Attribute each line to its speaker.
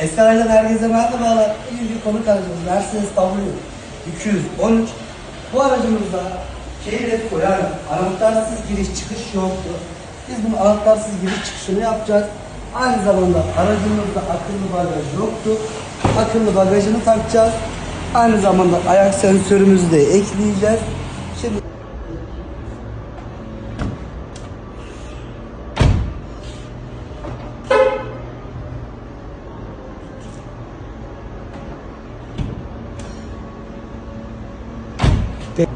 Speaker 1: Esra'yla herkese merhabalar. Bugün bir konuk aracımız Mercedes W 213. Bu aracımızda Keyret yani anahtarsız giriş çıkış yoktu. Biz bunu anahtarsız giriş çıkışını yapacağız. Aynı zamanda aracımızda akıllı bagaj yoktu. Akıllı bagajını takacağız. Aynı zamanda ayak sensörümüzü de ekleyeceğiz. Şimdi 对。